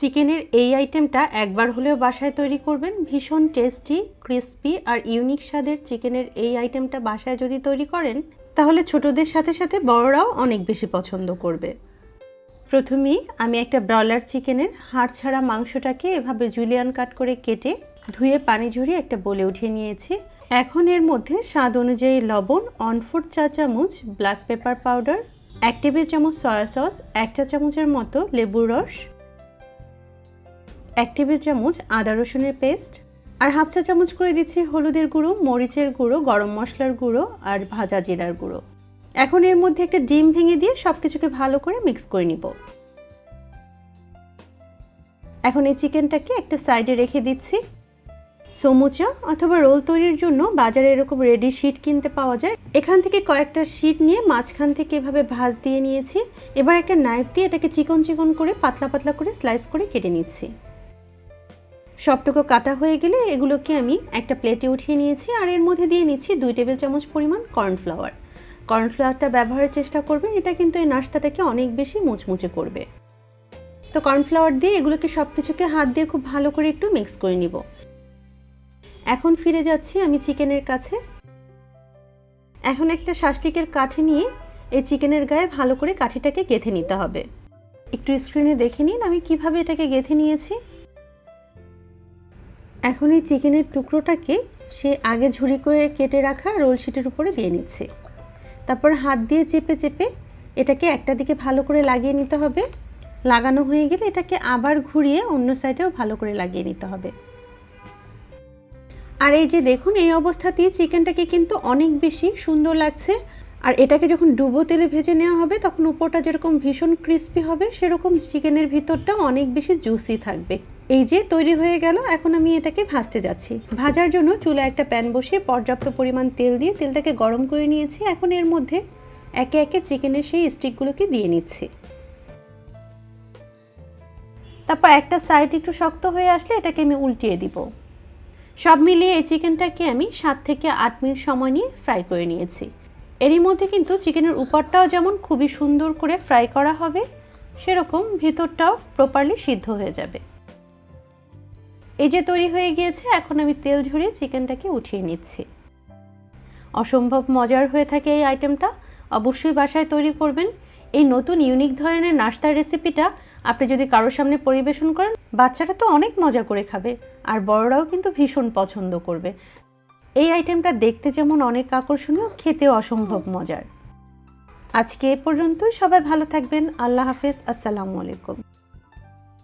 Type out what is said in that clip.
চিকেনের এই আইটেমটা একবার হলেও বাসায় তৈরি করবেন। ভীষণ টেস্টি, ক্রিস্পি আর ইউনিক স্বাদের চিকেনের এই আইটেমটা বাসায় যদি তৈরি করেন, তাহলে ছোটদের সাথে সাথে বড়রাও অনেক বেশি পছন্দ করবে। প্রথমেই আমি একটা ব্রয়লার চিকেনের হাড় ছাড়া মাংসটাকে এভাবে জুলিয়ান কাট করে কেটে ধুয়ে পানি ঝরিয়ে একটা বলে উঠিয়ে নিয়েছি। এখন এর মধ্যে স্বাদ অনুযায়ী লবণ ফোর চা চামচ ব্ল্যাক পেপার পাউডার, এক টেবিল চামচ সয়া সস, এক চা চামচের মতো লেবুর রস এক টেবিল চামচ, আদা রসুনের পেস্ট, আর হাফ চা চামচ করে দিচ্ছি হলুদের গুঁড়ো, মরিচের গুঁড়ো, গরম মশলার গুঁড়ো, আর ভাজা জিরার গুঁড়ো। এখন এর মধ্যে একটা ডিম ভেঙে দিয়ে সব কিছুকে ভালো করে মিক্স করে নিব। এখন এই চিকেনটাকে একটা সাইডে রেখে দিচ্ছি। সমুচা অথবা রোল তৈরির জন্য বাজারে এরকম রেডি শিট কিনতে পাওয়া যায়। এখান থেকে কয়েকটা শিট নিয়ে মাঝখান থেকে এভাবে ভাঁজ দিয়ে নিয়েছি। এবার একটা নাইফ দিয়ে এটাকে চিকন চিকন করে পাতলা পাতলা করে স্লাইস করে কেটে নিচ্ছি। সবটুকু কাটা হয়ে গেলে এগুলোকে আমি একটা প্লেটে উঠিয়ে নিয়েছি আর এর মধ্যে দিয়ে নিচ্ছি দুই টেবিল চামচ পরিমাণ কর্নফ্লাওয়ার। কর্নফ্লাওয়ারটা ব্যবহারের চেষ্টা করবেন এটা কিন্তু এই নাস্তাটাকে অনেক বেশি মুচমুচে করবে। তো কর্নফ্লাওয়ার দিয়ে এগুলোকে সব কিছুকে হাত দিয়ে খুব ভালো করে একটু মিক্স করে নিব। এখন ফিরে যাচ্ছি আমি চিকেনের কাছে। এখন একটা শাস্তিকের কাঠি নিয়ে এই চিকেনের গায়ে ভালো করে কাঠিটাকে গেঁথে নিতে হবে। একটু স্ক্রিনে দেখে নিন আমি কীভাবে এটাকে গেঁথে নিয়েছি। এখন এই চিকেনের টুকরোটাকে সে আগে ঝুড়ি করে কেটে রাখা রোল শিটের উপরে দিয়ে নিচ্ছে। তারপর হাত দিয়ে চেপে চেপে এটাকে একটা দিকে ভালো করে লাগিয়ে নিতে হবে। লাগানো হয়ে গেলে এটাকে আবার ঘুরিয়ে অন্য সাইডেও ভালো করে লাগিয়ে নিতে হবে। আর এই যে দেখুন, এই অবস্থাতেই চিকেনটাকে কিন্তু অনেক বেশি সুন্দর লাগছে। আর এটাকে যখন ডুবো তেলে ভেজে নেওয়া হবে, তখন উপরটা যেরকম ভীষণ ক্রিস্পি হবে, সেরকম চিকেনের ভিতরটা অনেক বেশি জুসি থাকবে। এই যে তৈরি হয়ে গেল, এখন আমি এটাকে ভাজতে যাচ্ছি। ভাজার জন্য চুলা একটা প্যান বসিয়ে পর্যাপ্ত পরিমাণ তেল দিয়ে তেলটাকে গরম করে নিয়েছি। এখন এর মধ্যে একে একে চিকেনের সেই স্টিকগুলোকে দিয়ে নিচ্ছি। তারপর একটা সাইড একটু শক্ত হয়ে আসলে এটাকে আমি উল্টিয়ে দিব। সব মিলিয়ে এই চিকেনটাকে আমি সাত থেকে আট মিনিট সময় নিয়ে ফ্রাই করে নিয়েছি। এরই মধ্যে কিন্তু চিকেনের উপরটাও যেমন খুবই সুন্দর করে ফ্রাই করা হবে, সেরকম ভিতরটাও প্রপারলি সিদ্ধ হয়ে যাবে। এই যে তৈরি হয়ে গিয়েছে, এখন আমি তেল ঝরিয়ে চিকেনটাকে উঠিয়ে নিচ্ছি। অসম্ভব মজার হয়ে থাকে এই আইটেমটা। অবশ্যই বাসায় তৈরি করবেন। এই নতুন ইউনিক ধরনের নাস্তার রেসিপিটা আপনি যদি কারোর সামনে পরিবেশন করেন, বাচ্চারা তো অনেক মজা করে খাবে, আর বড়রাও কিন্তু ভীষণ পছন্দ করবে। এই আইটেমটা দেখতে যেমন অনেক আকর্ষণীয়, খেতেও অসম্ভব মজার। আজকে এ পর্যন্তই। সবাই ভালো থাকবেন। আল্লাহ হাফেজ। আসসালামু আলাইকুম।